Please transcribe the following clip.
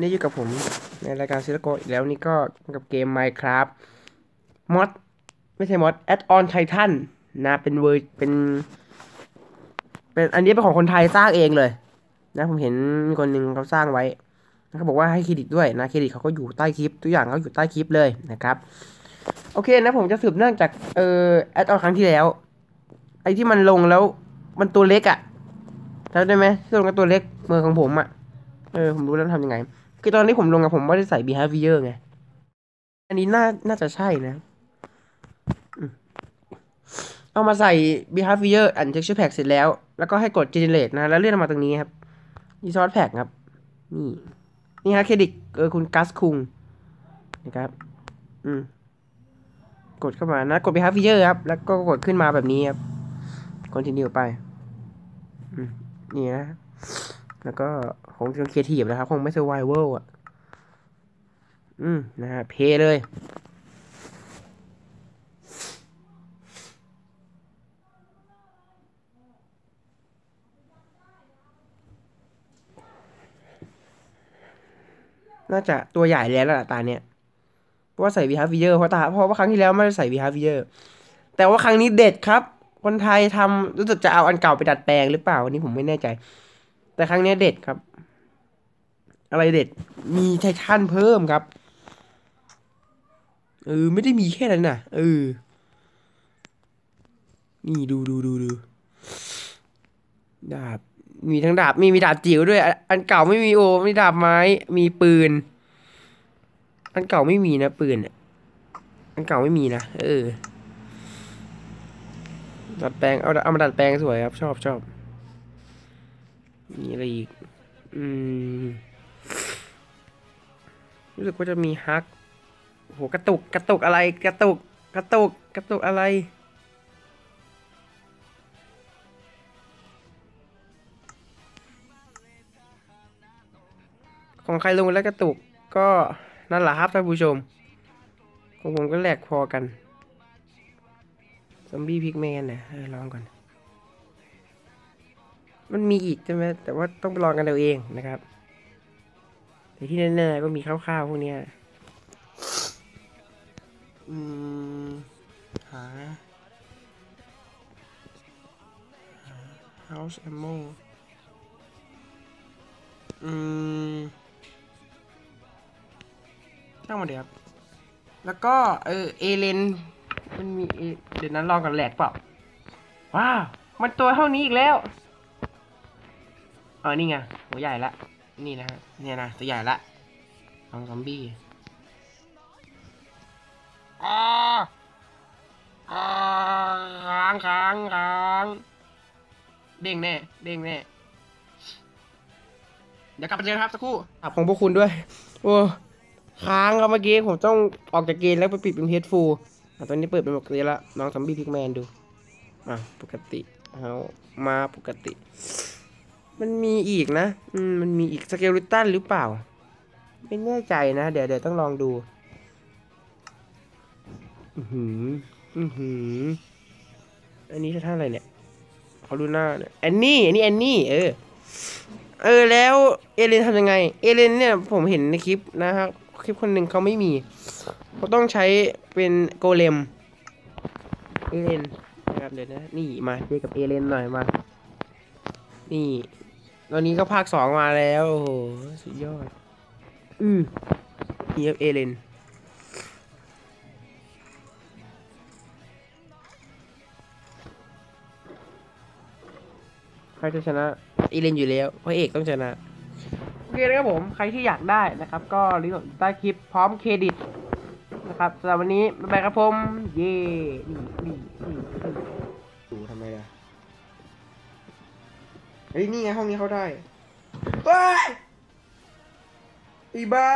นี่อยู่กับผมในรายการซิลโกอีกแล้วนี่ก็กับเกม Minecraft มอดไม่ใช่มอด Add on Titan นนะเป็นเวอร์เป็น เป็นอันนี้เป็นของคนไทยสร้างเองเลย นะผมเห็นมีคนหนึ่งเขาสร้างไว้นะเขาบอกว่าให้เครดิตด้วยนะเครดิตเขาก็อยู่ใต้คลิปทุกอย่างเขาอยู่ใต้คลิปเลยนะครับ โอเคนะผมจะสืบเนื่องจากเอ่อแอดออนครั้งที่แล้ว ไอ้ที่มันลงแล้วมันตัวเล็กอะ่ะจำได้ไหมที่ลงกับตัวเล็กมือของผมอะ่ะเออผมรู้แล้วทำยังไง คือตอนนี้ผมลงอะผมไม่ได้ใส่ behavior ไง อันนี้น่า น่าจะใช่นะ เอามาใส่ behavior and texture pack เสร็จแล้ว แล้วก็ให้กด generate นะ แล้วเลื่อนมาตรงนี้ครับ resource pack ครับ นี่ นี่ฮะเครดิตเออคุณกัสคุงนะครับ อืม กดเข้ามานะ กด behavior ครับ แล้วก็กดขึ้นมาแบบนี้ครับ continue ไป อืม นี่นะ แล้วก็ คงจะครีเอทีฟนะครับ คงไม่ survival อะ อืม นะฮะ เพเลย น่าจะตัวใหญ่แล้วล่ะตาเนี้ยเพราะว่าใส่ behavior เพราะตาเพราะว่าครั้งที่แล้วไม่ได้ใส่ behavior แต่ว่าครั้งนี้เด็ดครับ คนไทยทำรู้สึกจะเอาอันเก่าไปดัดแปลงหรือเปล่า อันนี้ผมไม่แน่ใจ แต่ครั้งนี้เด็ดครับ อะไรเด็ด มีไททันเพิ่มครับ เออ ไม่ได้มีแค่นั้นนะเออ นี่ดูดูดูดูดาบ มีทั้งดาบ มีมีดาบจิ๋วด้วย อันเก่าไม่มีโอ มีดาบไม้ มีปืน อันเก่าไม่มีนะปืนอันเก่าไม่มีนะ เออ ดัดแปลง เอาเอามาดัดแปลงสวยครับ ชอบชอบมีอะไรอีก อืม รู้สึกว่าจะมีฮักโหกระตุกกระตุกอะไรกระตุกกระตุกกระตุกอะไร ของใครลงแล้วกระตุกก็นั่นแหละครับท่านผู้ชมของผมก็แหลกพอกันซอมบี้พิกแมนเนี่ยลองก่อน มันมีอีกใช่ไหมแต่ว่าต้องไปลองกันเอาเองนะครับ แต่ที่แน่ๆก็มีคร่าวๆพวกเนี้ยอืมหา House Ammo อืมช่างมาเดี๋ยวครับแล้วก็เออเอเลนมันมีเอเดี๋ยวนั้นลองกันแหลกเปล่า ว้าว มันตัวเท่านี้อีกแล้ว เออนี่ไง หัวใหญ่ละ นี่นะฮะเนี่ยนะตัวใหญ่ละลองซอมบี้อ้าอ้าค้างค้างค้างเด้งแน่เด้งแน่เดี๋ยวกลับมาเจอกันครับสักครู่ขับของพวกคุณด้วย โอ้ค้างครับเมื่อกี้ผมต้องออกจากเกมแล้วไปปิดเป็นเพจฟูอะตอนนี้เปิดเป็นปกติแล้วลองซอมบี้พิกแมนดู อะปกติเอามาปกติ มันมีอีกนะ อืม มันมีอีกสเกลิตันหรือเปล่า ไม่แน่ใจนะ เดี๋ยวเดี๋ยวต้องลองดู อือหือ อือหือ อันนี้ท่าอะไรเนี่ยเขาดูหน้าเนี่ยแอนนี่ อันนี้แอนนี่ เออ เออ แล้วเอเลนทำยังไง เอเลนเนี่ยผมเห็นในคลิปนะครับ คลิปคนหนึ่งเขาไม่มี เขาต้องใช้เป็นโกเลม เอเลนนะครับเดี๋ยวนะ นี่มาเจอกับเอเลนหน่อยมานี่ ตอนนี้ก็ภาคสองมาแล้ว โอ้โห สุดยอด อือนี่ครับเอเลนใครจะชนะเอเลนอยู่แล้วเพราะเอกต้องชนะ โอเคนะครับผม ใครที่อยากได้นะครับ ก็ลิงก์อยู่ใต้คลิปพร้อมเครดิตนะครับสำหรับวันนี้ บ๊ายบายครับผม เย่นี่นี่นี่ เฮ้ยนี่ไงห้องนี้เขาได้เฮ้ยอีบ้า